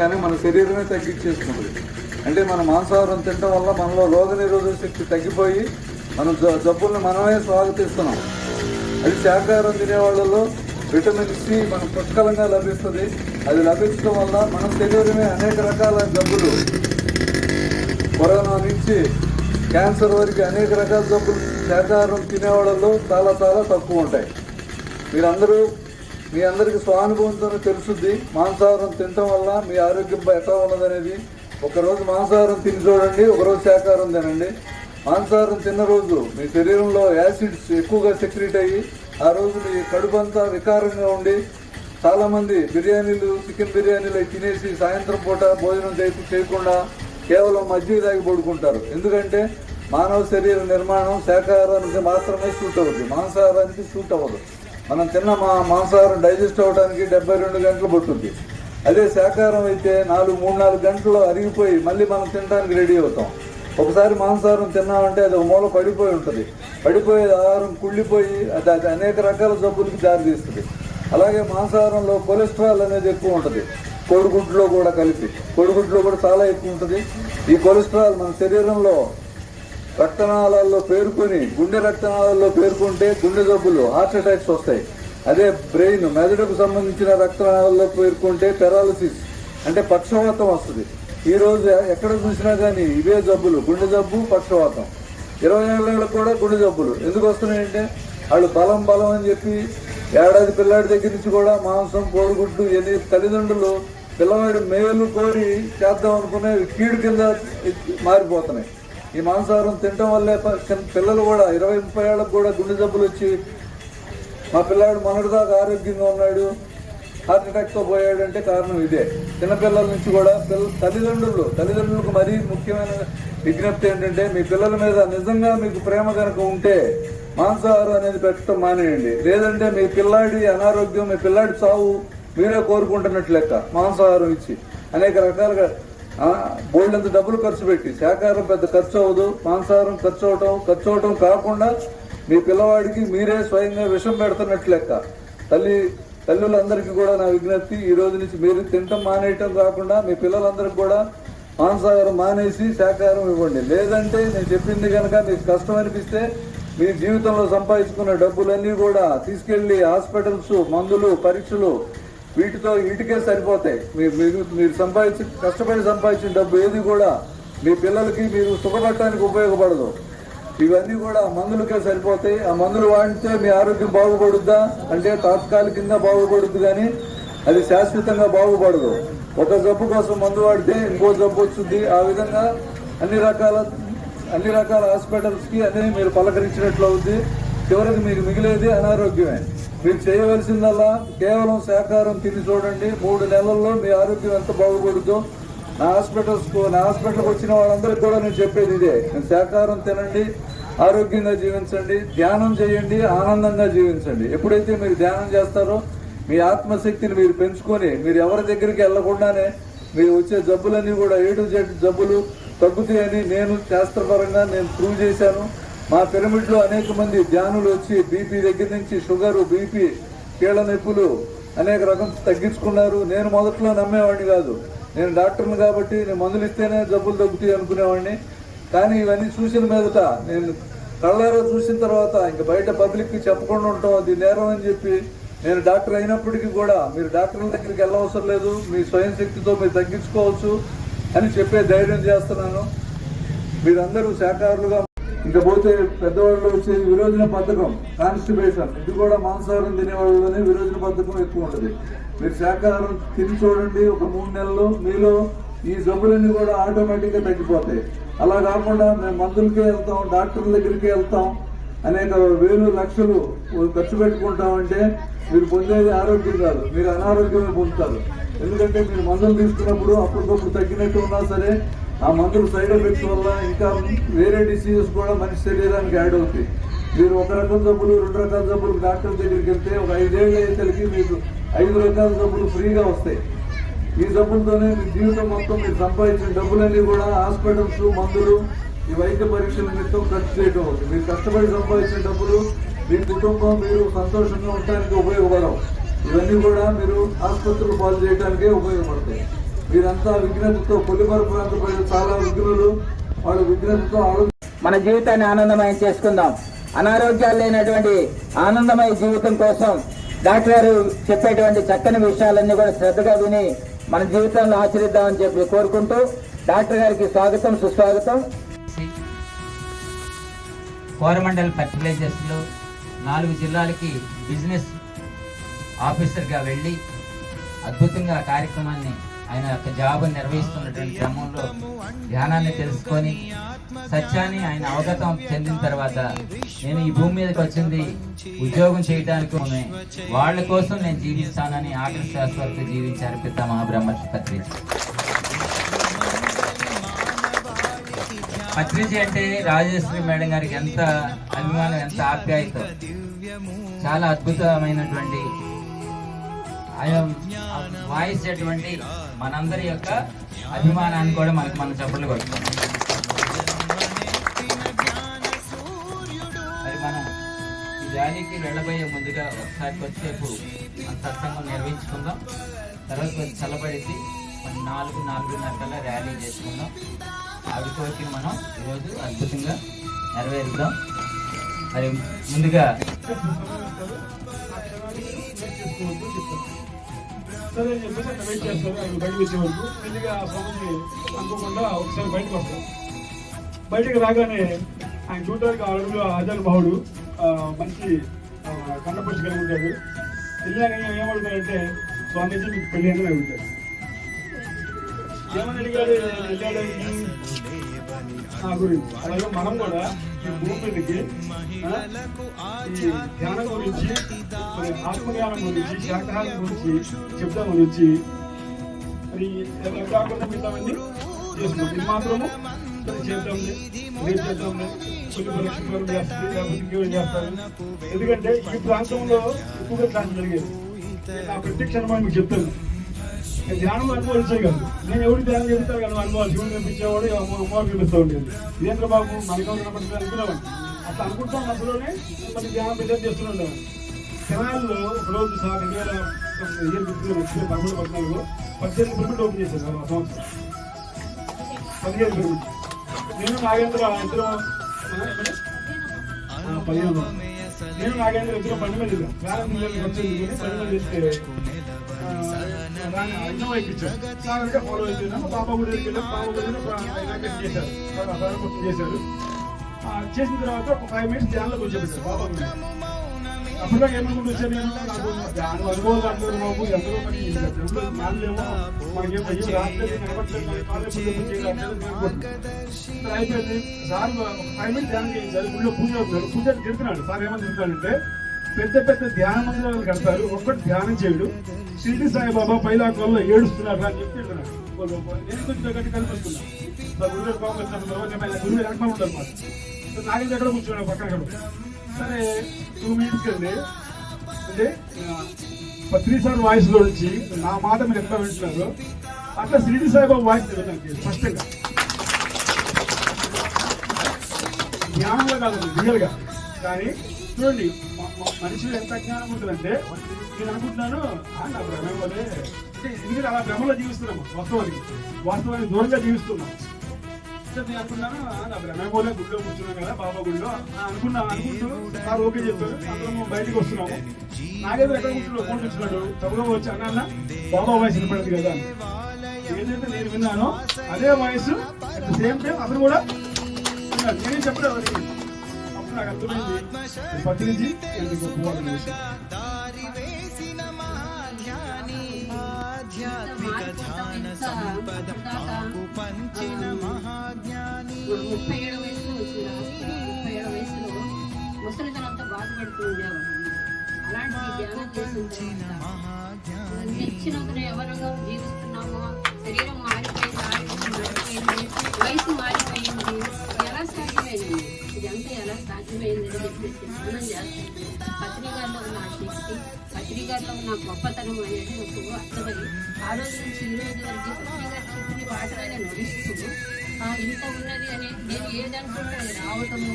కానీ మన శరీరమే తగ్గించేస్తుంది. అంటే మన మాంసాహారం తినడం వల్ల మనలో రోగ నిరోధక శక్తి తగ్గిపోయి మన జ- జబ్బుల్ని మనమే స్వాగతిస్తున్నాం. అది శాకాహారం తినే వాళ్ళలో విటమిన్ సి మనకు పుష్కలంగా లభిస్తుంది. అది లభించడం వల్ల మన శరీరమే అనేక రకాల జబ్బులు. కరోనా నుంచి క్యాన్సర్ వరకు అనేక రకాల జబ్బులు శాకాహారం తినే వాళ్ళలో చాలా చాలా తక్కువ ఉంటాయి. మీరందరూ మీ అందరికి స్వానుభవంతో తెలుసుద్ది. మాంసాహారం తినటం వల్ల మీ ఆరోగ్యం ఎట్లా ఉన్నదనేది ఒకరోజు మాంసాహారం తిని చూడండి ఒకరోజు శాకాహారం తినండి. మాంసాహారం తిన్న రోజు మీ శరీరంలో యాసిడ్స్ ఎక్కువగా సెక్రెట్ అయ్యి ఆ రోజు మీ కడుపు అంతా వికారంగా ఉండి చాలామంది బిర్యానీలు చికెన్ బిర్యానీలు తినేసి సాయంత్రం పూట భోజనం చేసి చేయకుండా కేవలం మజ్జిగ తాగి పడుకుంటారు. ఎందుకంటే మానవ శరీర నిర్మాణం శాకాహారానికి మాత్రమే సూట్ అవుతుంది మాంసాహారానికి సూట్ అవ్వదు. మనం తిన్న మా మాంసాహారం డైజెస్ట్ అవ్వడానికి డెబ్బై రెండు గంటలు పట్టుద్ది అదే శాకాహారం అయితే నాలుగు మూడు నాలుగు గంటలు అరిగిపోయి మళ్ళీ మనం తినడానికి రెడీ అవుతాం. ఒకసారి మాంసాహారం తిన్నామంటే అది ఒక మూల పడిపోయి ఉంటుంది. పడిపోయే ఆహారం కుళ్ళిపోయి అది అది అనేక రకాల జబ్బులకి దారితీస్తుంది. అలాగే మాంసాహారంలో కొలెస్ట్రాల్ అనేది ఎక్కువ ఉంటుంది. కోడిగుడ్లో కూడా కలిపి. కోడిగుడ్లో కూడా చాలా ఎక్కువ ఉంటుంది. ఈ కొలెస్ట్రాల్ మన శరీరంలో రక్తనాళాల్లో పేర్కొని గుండె రక్తనాళాల్లో పేరుకుంటే గుండె జబ్బులు హార్ట్ అటాక్స్ వస్తాయి. అదే బ్రెయిన్ మెదడుకు సంబంధించిన రక్తనాళాల్లో పేరుకుంటే పెరాలసిస్ అంటే పక్షవాతం వస్తుంది. ఈ ఎక్కడ చూసినా కానీ ఇవే జబ్బులు గుండె జబ్బు పక్షవాతం. ఇరవై ఏళ్ళకి కూడా గుండె జబ్బులు. ఎందుకు వస్తున్నాయంటే వాళ్ళు బలం బలం అని చెప్పి ఏడాది పిల్లాడి దగ్గర నుంచి కూడా మాంసం కోడిగుడ్డు ఎన్ని తల్లిదండ్రులు పిల్లవాడి మేలు కోరి చేద్దాం అనుకునే కీడు కింద మారిపోతున్నాయి. ఈ మాంసాహారం తినడం వల్లే ప- పిల్లలు కూడా ఇరవై ముప్పై ఏళ్ళకు కూడా గుండె జబ్బులు వచ్చి మా పిల్లాడు మొన్నటిదాకా ఆరోగ్యంగా ఉన్నాడు హార్ట్ అటాక్తో పోయాడంటే కారణం ఇదే. చిన్నపిల్లల నుంచి కూడా పిల్ల తల్లిదండ్రులు తల్లిదండ్రులకు మరీ ముఖ్యమైన విజ్ఞప్తి ఏంటంటే మీ పిల్లల మీద నిజంగా మీకు ప్రేమ కనుక ఉంటే మాంసాహారం అనేది పెట్టడం మానేయండి. లేదంటే మీ పిల్లాడి అనారోగ్యం మీ పిల్లాడి చావు మీరే కోరుకుంటున్నట్లు లెక్క మాంసాహారం ఇచ్చి. అనేక రకాలుగా బోల్డంత డబ్బులు ఖర్చు పెట్టి. శాకాహారం పెద్ద ఖర్చు అవ్వదు. మాంసాహారం ఖర్చు అవటం ఖర్చు అవటం కాకుండా మీ పిల్లవాడికి మీరే స్వయంగా విషం పెడుతున్నట్లు లెక్క. తల్లి తల్లులందరికీ కూడా నా విజ్ఞప్తి ఈ రోజు నుంచి మీరు తినటం మానేయటం కాకుండా మీ పిల్లలందరికీ కూడా మాంసాహారం మానేసి శాకాహారం ఇవ్వండి. లేదంటే నేను చెప్పింది కనుక మీకు కష్టం అనిపిస్తే మీ జీవితంలో సంపాదించుకున్న డబ్బులన్నీ కూడా తీసుకెళ్ళి హాస్పిటల్స్ మందులు పరీక్షలు వీటితో వీటికే సరిపోతాయి. మీరు మీరు మీరు సంపాదించి కష్టపడి సంపాదించిన డబ్బు ఏది కూడా మీ పిల్లలకి మీరు సుఖపడటానికి ఉపయోగపడదు. ఇవన్నీ కూడా మందులకే సరిపోతాయి. ఆ మందులు వాడితే మీ ఆరోగ్యం బాగుపడుద్దా? అంటే తాత్కాలికంగా బాగుపడుద్ది కానీ అది శాశ్వతంగా బాగుపడదు. ఒక జబ్బు కోసం మందు వాడితే ఇంకో జబ్బు వస్తుంది. ఆ విధంగా అన్ని రకాల అన్ని రకాల హాస్పిటల్స్కి అనేది మీరు పలకరించినట్లు అవుద్ది. చివరికి మీకు మిగిలేది అనారోగ్యమే. మీరు చేయవలసిందల్లా కేవలం సహకారం తిని చూడండి. మూడు నెలల్లో మీ ఆరోగ్యం ఎంత బాగుపడుతుందో నా హాస్పిటల్స్ నా హాస్పిటల్కి వచ్చిన వాళ్ళందరికీ కూడా నేను చెప్పేది ఇదే. నేను శాకాహారం తినండి ఆరోగ్యంగా జీవించండి ధ్యానం చేయండి ఆనందంగా జీవించండి. ఎప్పుడైతే మీరు ధ్యానం చేస్తారో మీ ఆత్మశక్తిని మీరు పెంచుకొని మీరు ఎవరి దగ్గరికి వెళ్ళకుండానే మీరు వచ్చే జబ్బులన్నీ కూడా ఏడు జబ్బులు తగ్గుతాయని నేను శాస్త్రపరంగా నేను ప్రూవ్ చేశాను. మా పిరమిడ్లో అనేక మంది ధ్యానులు వచ్చి బీపీ దగ్గర నుంచి షుగరు బీపీ కీళ్ళ నొప్పులు అనేక రకం తగ్గించుకున్నారు. నేను మొదట్లో నమ్మేవాడిని కాదు. నేను డాక్టర్ని కాబట్టి నేను మందులు ఇస్తేనే జబ్బులు తగ్గుతాయి అనుకునేవాడిని. కానీ ఇవన్నీ చూసిన మీదట నేను కళ్ళారా చూసిన తర్వాత ఇంకా బయట పబ్లిక్కి చెప్పకుండా ఉంటాం అది నేరం అని చెప్పి నేను డాక్టర్ అయినప్పటికీ కూడా మీరు డాక్టర్ల దగ్గరికి వెళ్ళవసరం లేదు. మీ స్వయం శక్తితో మీరు తగ్గించుకోవచ్చు అని చెప్పే ధైర్యం చేస్తున్నాను. మీరందరూ సహకారులుగా పోతే పెద్దవాళ్ళు వచ్చే విరోజన పథకం కాన్స్టిపేషన్ ఇది కూడా మాంసాహారం తినేవాళ్ళలోనే విరోజన పథకం ఎక్కువ ఉంటుంది. మీరు శాకాహారం తిని చూడండి ఒక మూడు నెలలు మీలో ఈ జబ్బులన్నీ కూడా ఆటోమేటిక్గా తగ్గిపోతాయి. అలా కాకుండా మేము మందులకే వెళ్తాం డాక్టర్ల దగ్గరికి వెళ్తాం అనేక వేలు లక్షలు ఖర్చు పెట్టుకుంటామంటే మీరు పొందేది ఆరోగ్యం కాదు మీరు అనారోగ్యమే పొందుతారు. ఎందుకంటే మీరు మందులు తీసుకున్నప్పుడు అప్పటికప్పుడు తగ్గినట్టు ఉన్నా సరే ఆ మందులు సైడ్ ఎఫెక్ట్స్ వల్ల ఇంకా వేరే డిసీజెస్ కూడా మనిషి శరీరానికి యాడ్ అవుతాయి. మీరు ఒక రకం జబ్బులు రెండు రకాల జబ్బులు డాక్టర్ దగ్గరికి వెళ్తే ఒక ఐదేళ్ళు అయ్యేసరికి మీకు ఐదు రకాల జబ్బులు ఫ్రీగా వస్తాయి. ఈ డబ్బులతోనే మీ జీవితం మొత్తం మీరు సంపాదించిన డబ్బులన్నీ కూడా హాస్పిటల్స్ మందులు ఈ వైద్య పరీక్షల నిమిత్తం ఖర్చు చేయడం అవుతుంది. మీరు కష్టపడి సంపాదించిన డబ్బులు మీ కుటుంబం మీరు సంతోషంగా ఉండటానికి ఉపయోగపడవు. ఇవన్నీ కూడా మీరు ఆసుపత్రులు పాలు చేయడానికే ఉపయోగపడతాయి. వీరంతా విఘ్నతతో కొల్లిమర ప్రాంత ప్రజలు చాలా విఘ్నులు. వాళ్ళు విఘ్నతతో ఆలోచన మన జీవితాన్ని ఆనందమయం చేసుకుందాం. అనారోగ్యాలు లేనటువంటి ఆనందమయ జీవితం కోసం డాక్టర్ గారు చెప్పేటువంటి చక్కని విషయాలన్నీ కూడా శ్రద్ధగా విని మన జీవితంలో ఆచరిద్దామని చెప్పి కోరుకుంటూ డాక్టర్ గారికి స్వాగతం సుస్వాగతం. కోరమండల్ ఫర్టిలైజర్స్లో నాలుగు జిల్లాలకి బిజినెస్ ఆఫీసర్గా వెళ్ళి అద్భుతంగా కార్యక్రమాన్ని ఆయన యొక్క జాబ్ నిర్వహిస్తున్నటువంటి క్రమంలో ధ్యానాన్ని తెలుసుకొని సత్యాన్ని ఆయన అవగతం చెందిన తర్వాత నేను ఈ భూమి మీదకి వచ్చింది ఉద్యోగం చేయడానికి వాళ్ళ కోసం నేను జీవిస్తానని ఆఖరి శ్వాస జీవించారు పితామహ బ్రహ్మర్షి పత్రిక పత్రిజీ అంటే రాజేశ్వరి మేడం గారికి ఎంత అభిమానం ఎంత ఆప్యాయత. చాలా అద్భుతమైనటువంటి ఆయన వాయిస్ అటువంటి మనందరి యొక్క అభిమానాన్ని కూడా మనకి మన చప్పట్లు కొడుతాం మరి మనం ఈ ర్యాలీకి వెళ్ళబోయే ముందుగా ఒకసారి కొద్దిసేపు మన సత్సంగం నిర్వహించుకుందాం. తర్వాత కొంచెం చల్లబడింది మన నాలుగు నాలుగున్నర కల్లా ర్యాలీ చేసుకుందాం. ఆవిడ కోరికను మనం ఈరోజు అద్భుతంగా నెరవేరుద్దాం. మరి ముందుగా సరే అని చెప్పేసి అక్కడ వెయిట్ చేస్తారు ఆయన బయటకు వచ్చే వరకు మెల్లిగా ఆ స్వామిని అనుకోకుండా ఒకసారి బయటకు వస్తారు బయటకు రాగానే ఆయన చూడడానికి ఆ అడుగులో ఆచార మంచి కండపచ్చి కలిగి ఉంటాడు వెళ్ళాక ఈయన ఏమడుగుతాడంటే స్వామీజీ మీకు పెళ్ళి అని అడుగుతాడు ఏమని అడిగాడు వెళ్ళాడు నా గురించి. అలాగే మనం కూడా ఈ భూమి మీదకి ఈ ధ్యానం గురించి ఆత్మజ్ఞానం గురించి శాఖాల గురించి చెప్తాం గురించి మరి కాకుండా మిగతావన్నీ చేస్తున్నాం. ఇది మాత్రము చేద్దాంలే రేపు చేద్దాంలే. కొన్ని చేస్తారు ఎందుకంటే ఈ ప్రాంతంలో ఎక్కువగా క్లాస్ జరిగేది. నా ప్రత్యక్ష అనుభవం మీకు చెప్తాను. ధ్యానం అనుభవించే కాదు. నేను ఎవరు ధ్యానం చెప్తాను కానీ అనుభవాలు శివుడు చూపించేవాడు అమ్మ అమ్మవారు చూపిస్తూ ఉండేది. ఇదేంద్ర బాబు మనకు అనుకునేవాడిని అట్లా అనుకుంటాం అసలునే కొన్ని ధ్యానం పెద్ద చేస్తూ ఉండేవాడిని తెనాలిలో ఒక రోజు సార్ రెండు వేల ఇయర్ ఫిఫ్టీన్ వచ్చిన పదమూడు పద్నాలుగులో పద్దెనిమిది పిరమిడ్ ఓపెన్ చేశారు ఆ సంవత్సరం. పదిహేను పిరమిడ్ నేను నాగేంద్ర ఇద్దరు పదిహేను. నేను నాగేంద్ర ఇద్దరు పన్నెండు మంది వెళ్ళాం. వేలం పిల్లలు వచ్చింది బండి మీద వెళ్తే అన్నం ఫాలో అయిపోయినాము గుడి దగ్గరికి గుడి చేశారు చేశారు చేసిన తర్వాత ఒక ఫైవ్ మినిట్స్ ధ్యానంలో కూర్చోబెట్టారు బాబా గుడి అప్పుడు ఏమనుకుంటూ వచ్చాను నేను నాకు అంటారు బాబు ఎందరో మరి మాలేమో మనకేం అయ్యో రాత్రి కనబట్టలేదు అయిపోయింది సార్ ఒక ఫైవ్ మినిట్స్ ధ్యానం చేయించారు గుళ్ళో పూజ పూజ తిరుగుతున్నాడు సార్ ఏమని చెప్తాడంటే పెద్ద పెద్ద ధ్యాన మందిరాలు కడతారు. ఒక్కటి ధ్యానం చేయడు. షిరిడి సాయిబాబా పైలాకోల్లో ఏడుస్తున్నారు. అని చెప్పి నేను కొంచెం గట్టి కనిపిస్తున్నా సార్ గురుగారు బాబు వచ్చినప్పుడు తర్వాత గురువు వెనకమాల ఉంటారు మాట నాగేంద్ర ఎక్కడ కూర్చున్నాడు పక్కన సరే టూ మినిట్స్కి వెళ్ళి అంటే త్రీ సార్ వాయిస్లో నుంచి నా మాట మీరు ఎట్లా వింటున్నారు? అట్లా శ్రీడి సాయిబాబు వాయిస్ విన్నాను స్పష్టంగా. జ్ఞానంలో కాదు రియల్గా. కానీ చూడండి మ- మనిషిలో ఎంత జ్ఞానం ఉంటుందంటే నేను అనుకుంటున్నాను నా భ్రమ వల్లే అంటే ఎందుకంటే అలా భ్రమలో జీవిస్తున్నాము వాస్తవానికి. వాస్తవానికి దూరంగా జీవిస్తున్నాం. నేను అనుకున్నాను నా వల్లే గుడిలో కూర్చున్నాం కదా బాబా గుడిలో అనుకున్నా అనుకుంటూ సార్ ఓకే చెప్పారు. అందరం బయటకు వస్తున్నాము. నాగేంద్ర ఎక్కడ కూర్చున్నాడు ఫోన్ తప్పుగా వచ్చి అన్న బాబా వాయిస్ కదా. ఏదైతే నేను విన్నానో అదే voice at the same time అతను కూడా నేను చెప్పలేదు నాకు అర్థమైంది ఎంత గొప్పవాడు అనే విషయం. ముప్పై ఏడు వయసులో వచ్చిన ముప్పై ఏడు వయసులో ముసలితనంతో బాధపడుతూ ఉండేవాడు అలాంటి ధ్యానం చేసిన తర్వాత నిచ్చినందున ఎవరిగా జీవిస్తున్నామో శరీరం మారిపోయింది ఆరోగ్యం మారిపోయింది వయసు మారిపోయింది ఎలా సాధ్యమైంది పత్రికల్లో ఉన్న శక్తి పత్రికల్లో ఉన్న గొప్పతనం అనేది నాకు అర్థమని ఆ రోజు నుంచి ఈ రోజు వరకు పత్రికా శక్తిని వాటరాగా నడుస్తూ ఆ ఇంత ఉన్నది అని నేను ఏదనుకుంటే రావటము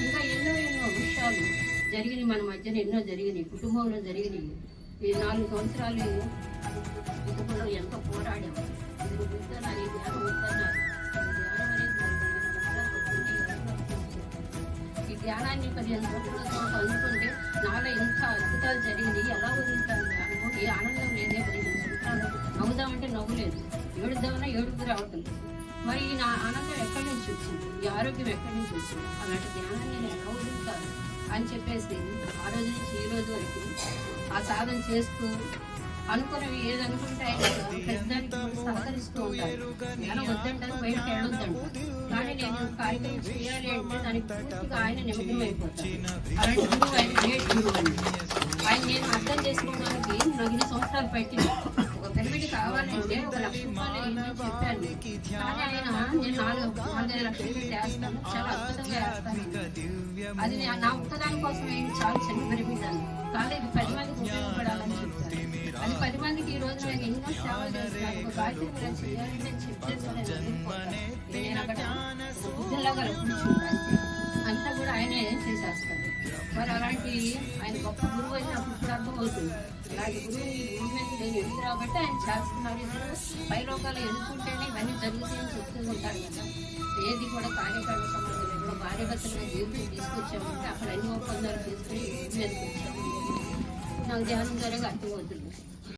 ఇంకా ఎన్నో ఎన్నో విషయాలు జరిగినాయి మన మధ్యన ఎన్నో జరిగినాయి కుటుంబంలో జరిగినాయి ఈ నాలుగు సంవత్సరాలు ఇంతలో ఎంతో పోరాడాము ఇది ధ్యానాన్ని పదిహేను సంవత్సరాల తర్వాత నాలో ఇంత అద్భుతాలు జరిగింది ఎలా వదులుతాను ధ్యానము ఈ ఆనందం లేదే పదిహేను సంవత్సరాలు నవ్వుదామంటే నవ్వులేదు. ఏడుద్దామన్నా ఏడుపు రావటం మరి ఈ నా ఆనందం ఎక్కడి నుంచి వచ్చింది? ఈ ఆరోగ్యం ఎక్కడి నుంచి వచ్చింది? అలాంటి ధ్యానాన్ని నేను ఎలా వదులుతాను అని చెప్పేసి ఆ రోజు నుంచి ఈ రోజు వరకు ఆ సాధన చేస్తూ అనుకున్నవి ఏది అనుకుంటే ప్రతిదానికి సహకరిస్తూ ఉంటారు. నేను వద్దంటారు బయటకు వెళ్ళొద్దంటారు కానీ నేను కార్యక్రమం చేయాలి అంటే దానికి పూర్తిగా ఆయన నిమగ్నం అయిపోతాను అలాంటి గురువు ఆయన గ్రేట్ గురువు అండి ఆయన నేను అర్థం చేసుకోవడానికి నాకు ఇన్ని సంవత్సరాలు పట్టింది. ఒక పెరిమిటి కావాలంటే ఒక లక్ష రూపాయలు ఇవ్వమని చెప్పాను. కానీ ఆయన నేను నాలుగు నాలుగైదు లక్షలు పెట్టి వేస్తాను చాలా అద్భుతంగా వేస్తాను అది నే- నా ఒక్కదాని కోసం ఏంటి చాలా చిన్న పెరిమిటాను కానీ ఇది పది మందికి ఉపయోగపడాలని చెప్తాను అది పది మందికి ఈ రోజు నేను ఎన్నో సేవలు చేస్తున్నాను బాధ్యత ఇలా చేయాలి నేను చెప్తే నేను అక్కడ బుద్ధుల్లాగా అంతా కూడా ఆయనే చేసేస్తాడు. మరి అలాంటి ఆయన గొప్ప గురువు అయినప్పుడు అప్పుడు అర్థమవుతుంది ఇలాంటి గురువు ఈ నేను ఎందుకు రాబట్టి ఆయన చేస్తున్నారు. ఇప్పుడు పై లోకాలు ఎన్నుకుంటేనే ఇవన్నీ జరుగుతాయని చెప్తూ ఉంటారు కదా. ఏది కూడా కార్యక్రమ సంబంధం లేకుండా భార్య జీవితం తీసుకొచ్చామంటే అక్కడ అన్ని ఒప్పందాలు తీసుకుని మీదకి వచ్చాము నాకు ధ్యానం ద్వారా అర్థమవుతుంది